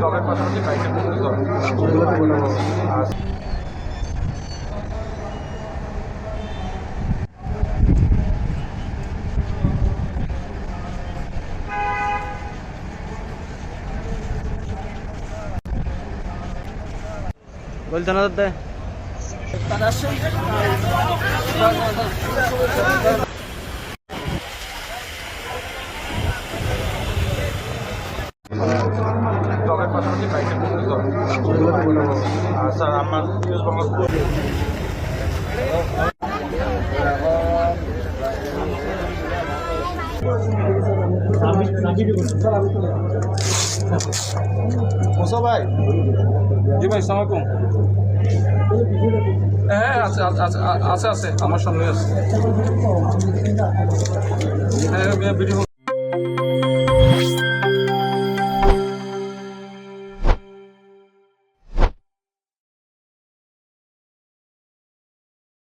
জবের পাশাপাশি বাইকের না দাদা। পাশাপাশি বাইকের বিজনেস আর স্যার আমার নিউজ বাংলা ভাই। জি ভাই সালামালাইকুম হ্যাঁ আছে আছে আছে আছে আমার সামনে আছে। হ্যাঁ ভিডিও